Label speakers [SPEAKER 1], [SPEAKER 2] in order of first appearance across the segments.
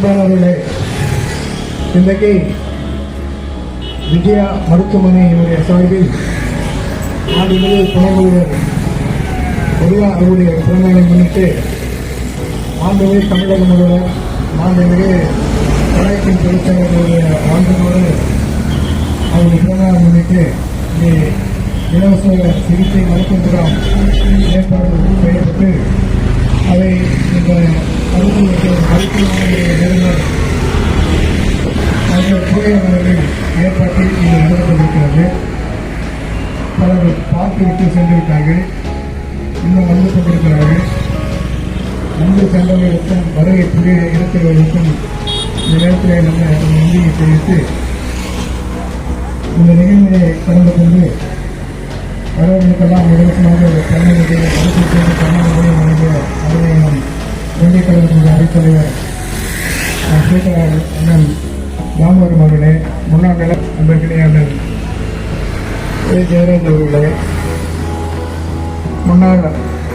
[SPEAKER 1] அன்பானவர்களே இன்றைக்கு விஜயா மருத்துவமனையினுடைய சார்பில் ஆண்டுகளே துணைமுதல்வர் பொதுவாக அவருடைய பிறந்தநாளை முன்னிட்டு ஆண்டுகளே தமிழக முதல்வர் ஆண்டுகளே கலாய்க்கும் தொழிற்சங்கங்களுடைய ஆண்டுகளோடு அவருடைய பிறந்தநாளை முன்னிட்டு இங்கே இலவச சிகிச்சை மருத்துவ முகாம் ஏற்பாடு செய்யப்பட்டு அவை இந்த மருத்துவ மருத்துவமனையுடைய நிறுவனர் அந்த புகையவர்கள் ஏற்பாட்டில் இது நடத்தப்பட்டிருக்கிறது பலர் பார்த்துவிட்டு சென்றுவிட்டார்கள் இன்னும் வந்து கொண்டிருக்கிறார்கள் வந்து சென்றவர்களுக்கும் வருகை புதிய இருக்கிறவர்களுக்கும் இந்த நேரத்தில் நம்ம நம்ம நன்றியை தெரிவித்து இந்த நிகழ்ச்சியை கலந்து கொண்டு வரவர்களுக்கெல்லாம் இலவசமாக கண்ணனுடைய மருத்துவ கண்ணனுடைய வழங்கிய அருமையினம் இந்திய கழகத்தினுடைய அடித்தலைவர் சேகர் அண்ணன் ராமவரம் அவர்களே முன்னாள் நில அன்பர்களே அண்ணன் ஏ ஜெயராஜ் அவர்களே முன்னாள்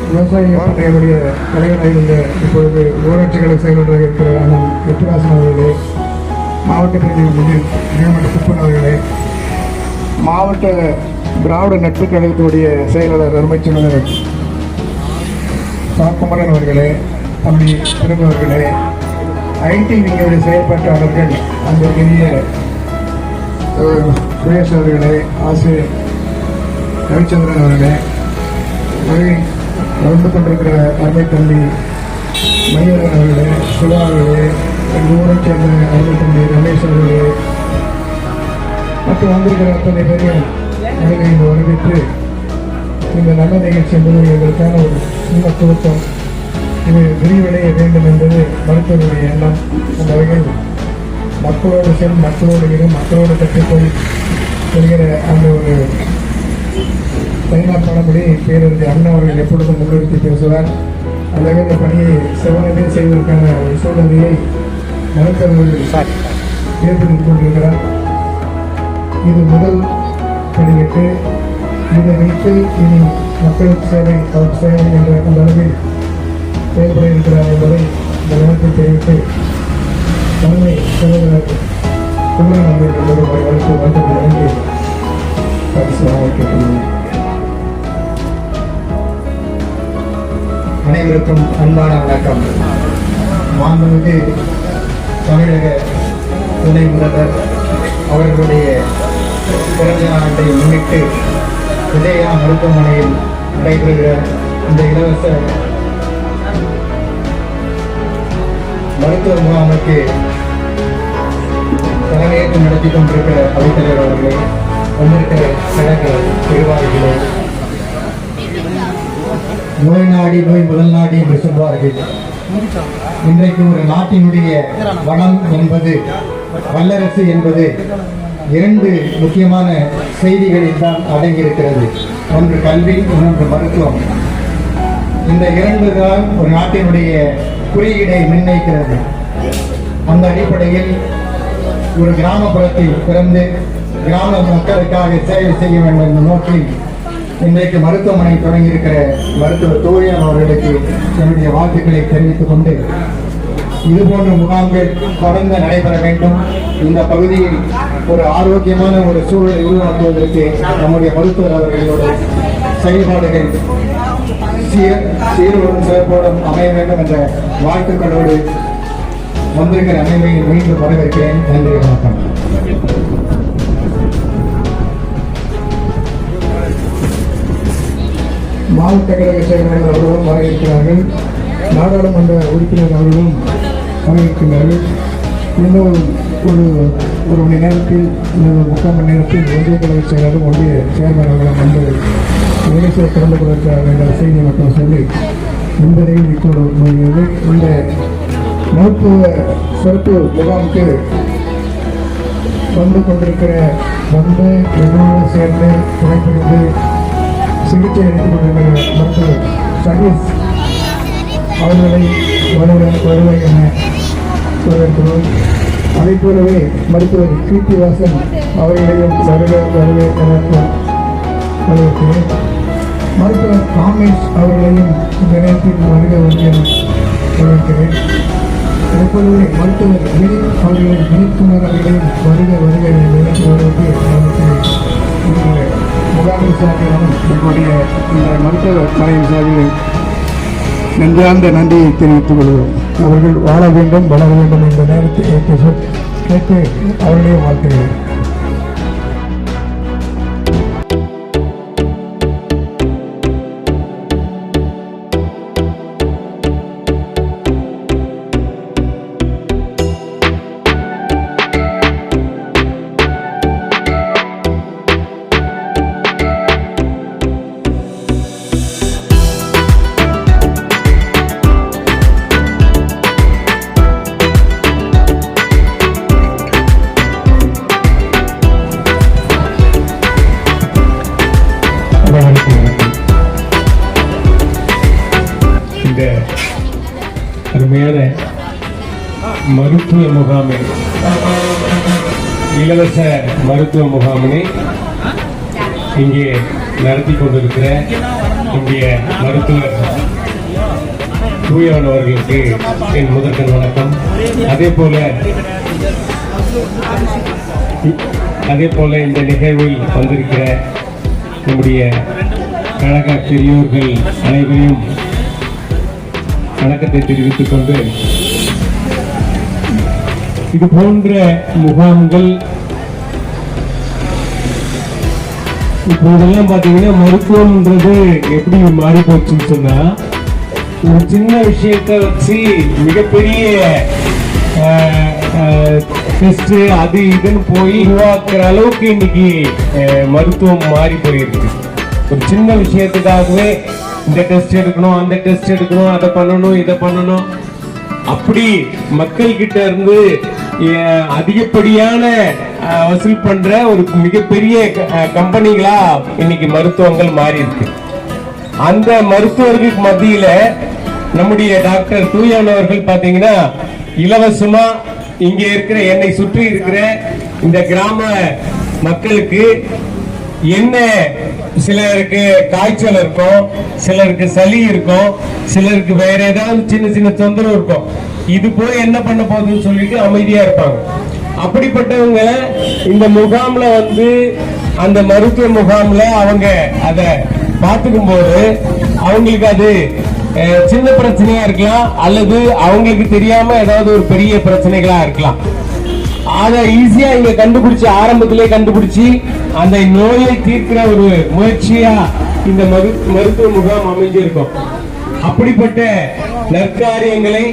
[SPEAKER 1] விவசாய பண்டையுடைய தலைவராக இருந்த இப்பொழுது ஊராட்சிகளை செயல்படுறாக இருக்கிற அண்ணன் வெற்றிவாசன் அவர்களே மாவட்ட பிரதிநிதி நியமன குப்பன் அவர்களே மாவட்ட திராவிட நட்பு கழகத்தினுடைய செயலாளர் அருமைச்செயலாளர் சாக்குமரன் அவர்களே தம்பி திரும்ப அவர்களே ஐடி விங்களுடைய செயல்பாட்டாளர்கள் அந்த பெரிய சுரேஷ் அவர்களே ஆசிரியர் ரவிச்சந்திரன் அவர்களே வருகை கொண்டிருக்கிற அருமை தம்பி மணிவரன் அவர்களே சுலா அவர்களே எங்கள் ஊரை சேர்ந்த அருமை தம்பி ரமேஷ் அவர்களே மற்றும் வந்திருக்கிற அத்தனை பேரையும் வருகை இங்கு வரவேற்று இந்த நல்ல நிகழ்ச்சி என்பது எங்களுக்கான ஒரு சின்ன துவக்கம். இது விரிவடைய வேண்டும் என்பது மருத்துவருடைய எண்ணம். அந்த வகையில் மக்களோடு செல் மக்களோடு இரு மக்களோடு கற்றுக்கொள் என்கிற அந்த ஒரு தனியார் பணப்படி பேரறிஞர் அண்ணா அவர்கள் எப்பொழுதும் முன்னிறுத்தி பேசுவார். அந்த வகையில் பணியை செவனமே செய்வதற்கான ஒரு சூழ்நிலையை மருத்துவர்கள் ஏற்படுத்திக் கொண்டிருக்கிறார். இது முதல் படிக்கட்டு. இதை வைத்து இனி மக்கள் சேவை அவர் சேவை என்ற அந்த அளவில் செயல்பட இருக்கிறார் என்பதை இந்த நேரத்தில் தெரிவித்து தலைமை சகோதரர் குமரன் என்பது ஒரு வாழ்க்கை வந்து வழங்கி பரிசு
[SPEAKER 2] அனைவருக்கும் அன்பான வணக்கம். மாண்புமிகு தமிழக துணை முதல்வர் அவர்களுடைய பிறந்த ஆண்டை முன்னிட்டு விஜயா மருத்துவமனையில் நடைபெறுகிற இந்த இலவச மருத்துவ முகாமுக்கு தலைமையேற்று நடத்தி கொண்டிருக்கிற அவைத்தலைவர் அவர்களே வந்திருக்கிற கழக நிர்வாகிகளே நோய் நாடி நோய் முதல் நாடி என்று சொல்வார்கள். இன்றைக்கு ஒரு நாட்டினுடைய வளம் என்பது வல்லரசு என்பது இரண்டு முக்கியமான செய்திகளில் தான் அடங்கியிருக்கிறது. ஒன்று கல்வி இன்னொன்று மருத்துவம். இந்த இரண்டு தான் ஒரு நாட்டினுடைய குறியீடை நிர்ணயிக்கிறது. அந்த அடிப்படையில் ஒரு கிராமப்புறத்தில் பிறந்து கிராம மக்களுக்காக சேவை செய்ய வேண்டும் என்ற நோக்கில் இன்றைக்கு மருத்துவமனை தொடங்கியிருக்கிற மருத்துவர் தோழியம் அவர்களுக்கு என்னுடைய வாழ்த்துக்களை தெரிவித்துக் கொண்டு இதுபோன்ற முகாம்கள் தொடர்ந்து நடைபெற வேண்டும். இந்த பகுதியில் ஒரு ஆரோக்கியமான ஒரு சூழலை உருவாக்குவதற்கு நம்முடைய மருத்துவர் அவர்களோட செயல்பாடுகள் சீர் சீரோடும் சிறப்போடும் அமைய வேண்டும் என்ற வாழ்த்துக்களோடு வந்திருக்கிற அனைவரையும் மீண்டும் வரவேற்கிறேன். நன்றி வணக்கம்.
[SPEAKER 1] மாவட்ட கழக செயலாளர் அவர்களும் வர இருக்கிறார்கள் நாடாளுமன்ற உறுப்பினர் அவர்களும் பங்கேற்கின்றார்கள். இன்னும் ஒரு ஒரு மணி நேரத்தில் முக்கால் மணி நேரத்தில் ஒன்றிய கழக செயலாளரும் ஒன்றிய சேர்மன் அவர்களும் வந்து நிகழ்ச்சியை கலந்து கொள்வதற்காக என்ற செய்தி மட்டும் சொல்லி இந்த நிகழ்ச்சி கூட முடிகிறது. இந்த மருத்துவ சிறப்பு முகாமுக்கு வந்து கொண்டிருக்கிற வந்து என்னோடு சேர்ந்து துணைப்பிரிந்து சிகிச்சை அளித்து கொண்டிருக்கிற மருத்துவர் சதீஷ் அவர்களை வருவ வருவை என வரவேற்கிறோம் அதே போலவே மருத்துவர் கீர்த்திவாசன் அவர்களையும் வருக வருவே என வரவேற்கிறேன் மருத்துவர் காமேஷ் அவர்களையும் இந்த நேரத்தில் வருக வருகை என வரவேற்கிறேன் எப்பொழுது மருத்துவர் வினீத் அவர்களின் வினீத்குமார் அவர்களின் வருக வருக நினைத்து வருவது நமக்கு இந்த சார்பிலும் எங்களுடைய மருத்துவ தலையின் சார்பில் நன்றார்ந்த நன்றியை தெரிவித்துக் கொள்கிறோம். அவர்கள் வாழ வேண்டும் வளர வேண்டும் என்ற நேரத்தை கேட்டு அவர்களையும் வாழ்த்துகிறேன்
[SPEAKER 3] அருமையான மருத்துவ முகாமை இலவச மருத்துவ முகாமினை இங்கே நடத்தி கொண்டிருக்கிற இந்திய மருத்துவர் தூயவனவர்களுக்கு என் முதற்கண் வணக்கம். அதே போல அதே போல இந்த நிகழ்வில் வந்திருக்கிற நம்முடைய கழக பெரியோர்கள் அனைவரையும் வணக்கத்தை தெரிவித்துக் கொண்டு இது போன்ற முகாம்கள் இப்போதெல்லாம் பாத்தீங்கன்னா மருத்துவம்ன்றது எப்படி மாறி போச்சுன்னு சொன்னா ஒரு சின்ன விஷயத்தை வச்சு மிகப்பெரிய டெஸ்ட் அது இதுன்னு போய் உருவாக்குற அளவுக்கு இன்னைக்கு மருத்துவம் மாறி போயிருக்கு. ஒரு சின்ன விஷயத்துக்காகவே இந்த டெஸ்ட் எடுக்கணும் அந்த டெஸ்ட் எடுக்கணும் அதை பண்ணணும் இதை பண்ணணும். அப்படி மக்கள் கிட்ட இருந்து அதிகப்படியான வசூல் பண்ற ஒரு மிகப்பெரிய கம்பெனிகளா இன்னைக்கு மருத்துவங்கள் மாறி இருக்கு. அந்த மருத்துவர்களுக்கு மத்தியில நம்முடைய டாக்டர் தூயானவர்கள் பாத்தீங்கன்னா இலவசமா இங்க இருக்கிற என்னை சுற்றி இருக்கிற இந்த கிராம மக்களுக்கு என்ன சிலருக்கு காய்ச்சல் இருக்கும் சிலருக்கு சளி இருக்கும் சிலருக்கு வேற ஏதாவது சின்ன சின்ன தொந்தரவு இருக்கும். இது போய் என்ன பண்ண போகுதுன்னு சொல்லிட்டு அமைதியா இருப்பாங்க. அப்படிப்பட்டவங்க இந்த முகாம்ல வந்து அந்த மருத்துவ முகாம்ல அவங்க அதை பார்த்துக்கும் போது அவங்களுக்கு அது சின்ன பிரச்சனையா இருக்கலாம் அல்லது அவங்களுக்கு தெரியாம ஏதாவது ஒரு பெரிய பிரச்சனைகளா இருக்கலாம். அதை ஈஸியா இங்க கண்டுபிடிச்சு ஆரம்பத்திலே கண்டுபிடிச்சு அந்த நோயை தீர்க்கிற ஒரு முயற்சியா இந்த மரு மருத்துவ முகாம் அமைஞ்சிருக்கும். அப்படிப்பட்ட நற்காரியங்களை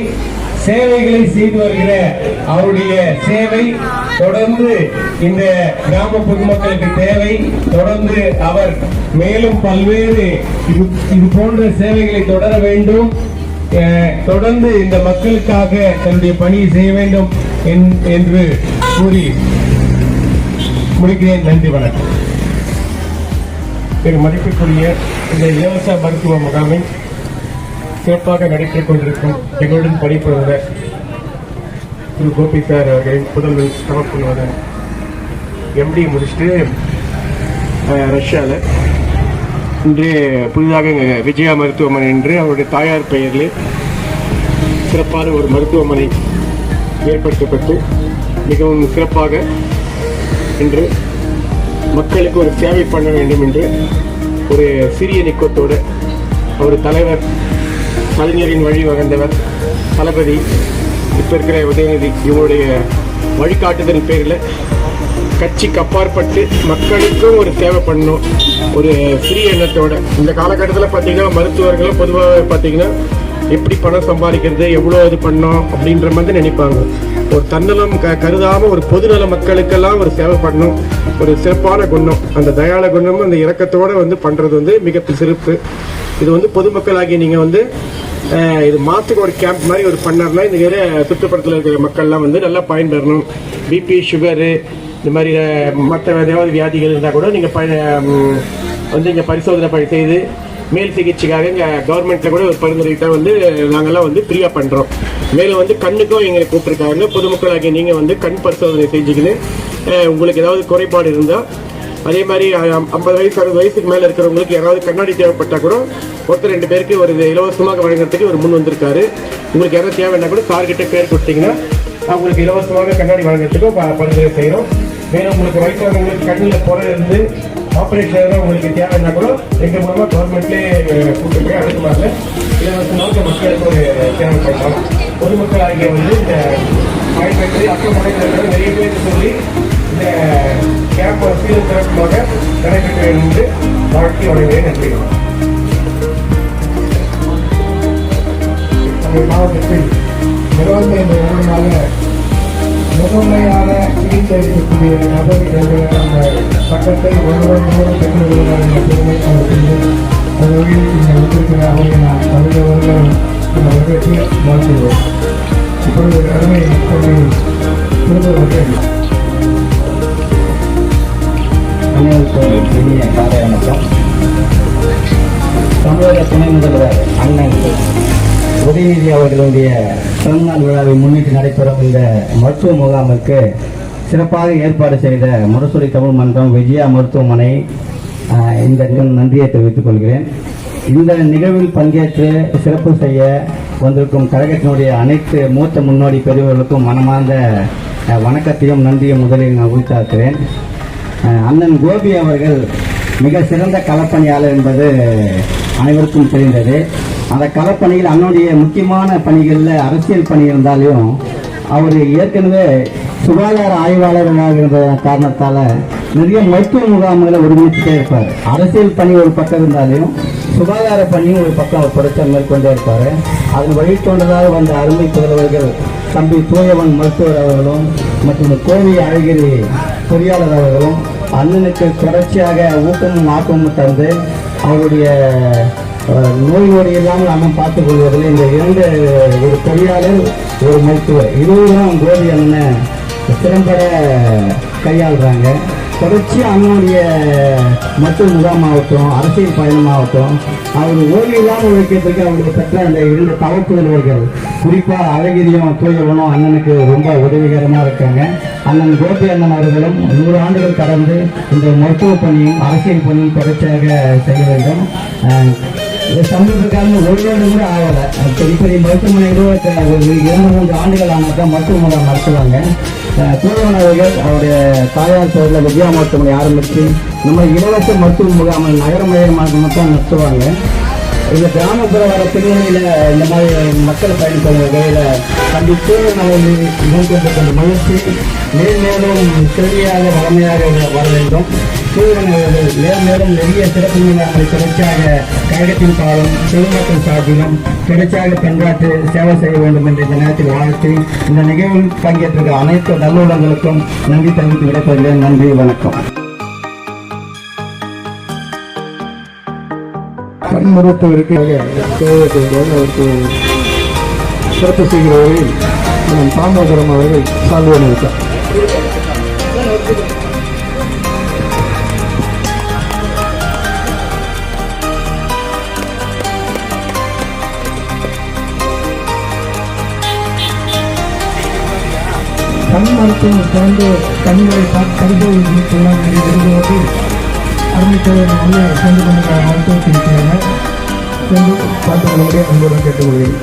[SPEAKER 3] சேவைகளை செய்து வருகிற அவருடைய சேவை தொடர்ந்து இந்த கிராம பொதுமக்களுக்கு தேவை. தொடர்ந்து அவர் மேலும் பல்வேறு இது இது போன்ற சேவைகளை தொடர வேண்டும். தொடர்ந்து இந்த மக்களுக்காக தன்னுடைய பணியை செய்ய வேண்டும் என்- என்று கூறி முடிக்கிறேன். நன்றி வணக்கம். என் மதிப்பிற்குரிய இந்த இலவச மருத்துவ முகாமை சிறப்பாக நடைபெற்றுக் கொண்டிருக்கும் எங்களுடன் பணிபுரிந்த திரு கோபி சார் அவர்களின் புதல்வர் சமர்ப்பணவதன் எம்டி முடிச்சுட்டு ரஷ்யாவில் இன்று புதிதாக விஜயா மருத்துவமனை என்று அவருடைய தாயார் பெயரில் சிறப்பான ஒரு மருத்துவமனை ஏற்படுத்தப்பட்டு மிகவும் சிறப்பாக என்று மக்களுக்கு ஒரு சேவை பண்ண வேண்டும் என்று ஒரு சிறிய நிக்கத்தோடு ஒரு தலைவர் கலைஞரின் வழி வகந்தவர் தளபதி இப்போ இருக்கிற உதயநிதி இவருடைய வழிகாட்டுதல் பேரில் கட்சிக்கு அப்பாற்பட்டு மக்களுக்கும் ஒரு சேவை பண்ணணும். ஒரு சிறிய எண்ணத்தோட. இந்த காலகட்டத்தில் பார்த்தீங்கன்னா மருத்துவர்களும் பொதுவாக பார்த்தீங்கன்னா எப்படி பணம் சம்பாதிக்கிறது எவ்வளோ இது பண்ணோம் அப்படின்ற மாதிரி நினைப்பாங்க. ஒரு தன்னலம் க கருதாமல் ஒரு பொதுநல மக்களுக்கெல்லாம் ஒரு சேவை பண்ணணும். ஒரு சிறப்பான குணம். அந்த தயால குணமும் அந்த இறக்கத்தோடு வந்து பண்ணுறது வந்து மிக சிறப்பு. இது வந்து பொதுமக்களாகி நீங்கள் வந்து இது மாதத்துக்கு ஒரு கேம்ப் மாதிரி ஒரு பண்ணார்னா இந்த வேறு சுற்றுப்புறத்தில் இருக்கிற மக்கள்லாம் வந்து நல்லா பயன்பெறணும். பிபி சுகரு இந்த மாதிரி மற்ற ஏதாவது வியாதிகள் இருந்தால் கூட நீங்கள் ப வந்து இங்கே பரிசோதனை செய்து மேல் சிகிச்சைக்காக இங்கே கவர்மெண்ட்டில் கூட ஒரு பரிந்துரைக்கிட்ட வந்து நாங்கள்லாம் வந்து ஃப்ரீயாக பண்ணுறோம் மேலும் வந்து கண்ணுக்கும் எங்களை கூப்பிட்டுருக்காங்க பொதுமக்களாகிய நீங்கள் வந்து கண் பரிசோதனை செஞ்சுக்கின்னு உங்களுக்கு ஏதாவது குறைபாடு இருந்தால்
[SPEAKER 4] அதே மாதிரி ஐம்பது வயசு அறுபது வயசுக்கு மேலே இருக்கிறவங்களுக்கு யாராவது கண்ணாடி தேவைப்பட்டால் கூட ஒருத்தர் ரெண்டு பேருக்கு ஒரு இலவசமாக வழங்குறதுக்கு ஒரு முன் வந்திருக்காரு. உங்களுக்கு யாராவது தேவைன்னா கூட சார்கிட்ட பேர் கொடுத்தீங்கன்னா அவங்களுக்கு இலவசமாக கண்ணாடி வழங்குறதுக்கும் பரிந்துரை செய்கிறோம் மேலும் உங்களுக்கு வயசானவங்களுக்கு கண்ணில் புற இருந்து ஆப்ரேஷன் உங்களுக்கு தேவைன்னா கூட எங்கள் மூலமாக கவர்மெண்ட்லேயே கூப்பிட்டு போய் அடுக்குமாங்க இலவசமாக மக்களுக்கு ஒரு சேவை பண்ணலாம் பொதுமக்கள் ஆகிய வந்து இந்த பயன்பெற்று அக்கம் படைகள் நிறைய பேர் சொல்லி இந்த கேம்ப் சீர சிறப்புமாக நடைபெற்ற என்று வாழ்க்கை வழங்குகிறேன் நன்றி
[SPEAKER 1] நம்ம மாவட்டத்தில் இருபத்தைந்து வருடமாக முதன்மையான சிகிச்சை நபர் நபர்கள் அந்த பட்டத்தை ஒருவர் மூலம் பெற்று வருகிறார் என்ற பெருமை அவருக்கு அது வழியில் இங்கே வந்திருக்கிற அவரை நான் தமிழவர்கள் வரவேற்று வாழ்த்துவோம் இப்பொழுது அருமை தன்னை திரும்பவர்கள்
[SPEAKER 5] அனைவருக்கும் இனிய காலை வணக்கம். தமிழக துணை முதல்வர் அண்ணன் உதயநிதி அவர்களுடைய பிறந்தநாள் விழாவை முன்னிட்டு நடைபெறும் இந்த மருத்துவ முகாமுக்கு சிறப்பாக ஏற்பாடு செய்த முரசொலி தமிழ் மன்றம் விஜயா மருத்துவமனை இந்த நன்றியை தெரிவித்துக் கொள்கிறேன். இந்த நிகழ்வில் பங்கேற்று சிறப்பு செய்ய வந்திருக்கும் கழகத்தினுடைய அனைத்து மூத்த முன்னோடி பெரியவர்களுக்கும் மனமார்ந்த வணக்கத்தையும் நன்றியும் முதலில் நான் உரித்தாக்குகிறேன் அண்ணன் கோபி அவர்கள் மிக சிறந்த களப்பணியாளர் என்பது அனைவருக்கும் தெரிந்தது. அந்த களப்பணிகள் அண்ணனுடைய முக்கியமான பணிகளில் அரசியல் பணி இருந்தாலும் அவர் ஏற்கனவே சுகாதார ஆய்வாளராக இருந்த காரணத்தால் நிறைய மருத்துவ முகாம்களை ஒருங்கிணைச்சுட்டே இருப்பார். அரசியல் பணி ஒரு பக்கம் இருந்தாலும் சுகாதார பணியும் ஒரு பக்கம் அவர் புரட்சி மேற்கொண்டே இருப்பார். அதன் வழித்தோன்றதாக வந்த அருமை புதல்வர்கள் தம்பி தூயவன் மருத்துவர் அவர்களும் மற்றும் கோவி அழகிரி பொறியாளர் அவர்களும் அண்ணனுக்கு தொடர்ச்சியாக ஊக்கமும் ஆக்கமும் தந்து அவருடைய நோய் நொடி இல்லாமல் அண்ணன் பார்த்துக் கொள்வதில் இந்த இரண்டு ஒரு பொறியாளர் ஒரு மருத்துவர். இருவரும் கோபி அண்ணனை திறம்பட கையாளுறாங்க. தொடர்ச்சியாக அண்ணனுடைய மருத்துவ முகாமாகட்டும் அரசியல் பயணமாகட்டும் அவர் ஓய்வு இல்லாமல் உழைக்கிறதுக்கு அவருக்கு பெற்ற அந்த இரண்டு தவப்புதல்வர்கள். குறிப்பாக அழகிரியும் தூயவனும் அண்ணனுக்கு ரொம்ப உதவிகரமாக இருக்காங்க. அண்ணன் கோபி அண்ணன் அவர்களும் நூறு ஆண்டுகள் கடந்து இந்த மருத்துவ பணியும் அரசியல் பணியும் தொடர்ச்சியாக செய்ய வேண்டும். இந்த சமீப ஒரு வருடம் கூட ஆகலை. பெரிய பெரிய மருத்துவமனைகளோ ஒரு இரண்டு ஆண்டுகள் ஆனால் தான் மருத்துவமனை நடத்துவாங்க. அஹ், அவருடைய தாயார் பேரில் வித்யா மருத்துவமனை ஆரம்பித்து நம்ம இலவச மருத்துவ முகாமை நகர மையமாக மட்டும் நடத்துவாங்க. இந்த கிராமப்புற வர பின்னணியில் இந்த மாதிரி மக்கள் பயணிக்கிற வகையில் கண்டித்து நம்ம மேற்கொண்ட மகிழ்ச்சி முயற்சி மேன்மேலும் சிறமையாக வளமையாக வர வேண்டும். சூரியன் அவர்கள் மேலும் மேலும் நிறைய சிறப்பு மீனாங்களை தொடர்ச்சியாக கழகத்தின் பாலம் பொதுமக்கள் சார்பிலும் தொடர்ச்சியாக பண்பாட்டு சேவை செய்ய வேண்டும் என்ற இந்த நேரத்தில் வாழ்த்து இந்த நிகழ்வில் பங்கேற்ற அனைத்து நல்லுள்ளங்களுக்கும் நன்றி தெரிவித்து விடைபெறுகிறேன். நன்றி வணக்கம்.
[SPEAKER 1] கண் மருத்துவருக்கு தேவைப்படும்போது அவருக்கு சிறப்பு செய்கிற வகையில் நம் தாமோதரம் அவர்கள் சால்வை அணிவித்தார். கண் மருத்துவம் சிறந்து கண்களை பார்த்து பரிசோதனை செய்யலாம் என்று விரும்புவது அருமைத்தவர் உள்ளே சென்று கொண்டிருக்கிற மருத்துவத்தில் இருக்கிறாங்க சென்று பார்த்துக் அன்புடன் கேட்டுக்கொள்கிறேன்.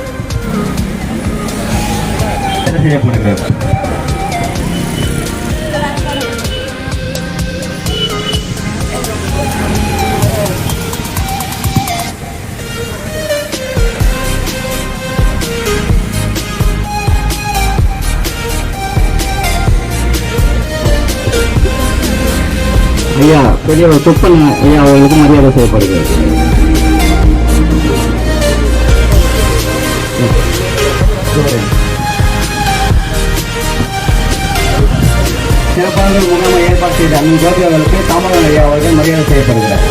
[SPEAKER 3] செய்யப்படுகிறது
[SPEAKER 5] ஐயா பெரியவர் துப்பன் ஐயா அவர்களுக்கு மரியாதை செய்யப்படுகிறது சிறப்பாக முகாமை ஏற்பாடு செய்த அண்ணன் ஜோதி அவர்களுக்கு தாமரன் ஐயா அவர்கள் மரியாதை செய்யப்படுகிறார்.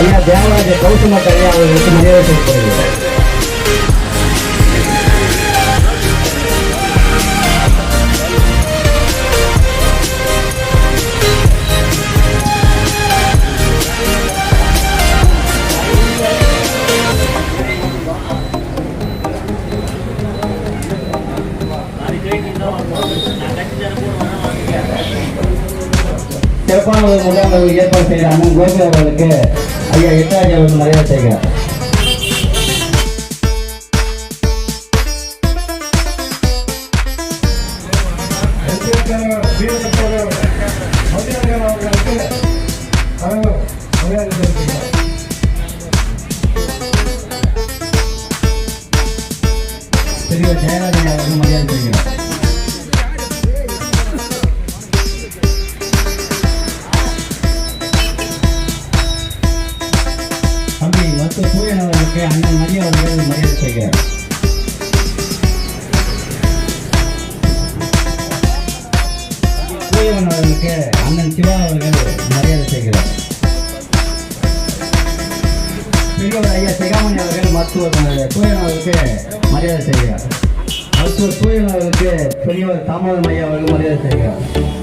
[SPEAKER 5] ஐயா தேவராஜ கௌசமத் ஐயா அவர்களுக்கு மரியாதை செய்யப்படுகிறார். சிறப்பான ஒரு முகாம்கள் ஏற்பாடு செய்கிற அண்ணன் கோபி அவர்களுக்கு ஐயா எட்டாஜி அவர்கள் மரியாதை செய்கிறார் பெரியவர் ஜெயராஜன் அவர்கள் மரியாதை செய்கிறார் சிகாமணி அவர்கள் மருத்துவர் சூரியன் அவர்களுக்கு மரியாதை செய்கிறார் மருத்துவர் சூரியன் அவர்களுக்கு பெரியவர் தாமோதரம் ஐயா அவர்கள் மரியாதை செய்கிறார்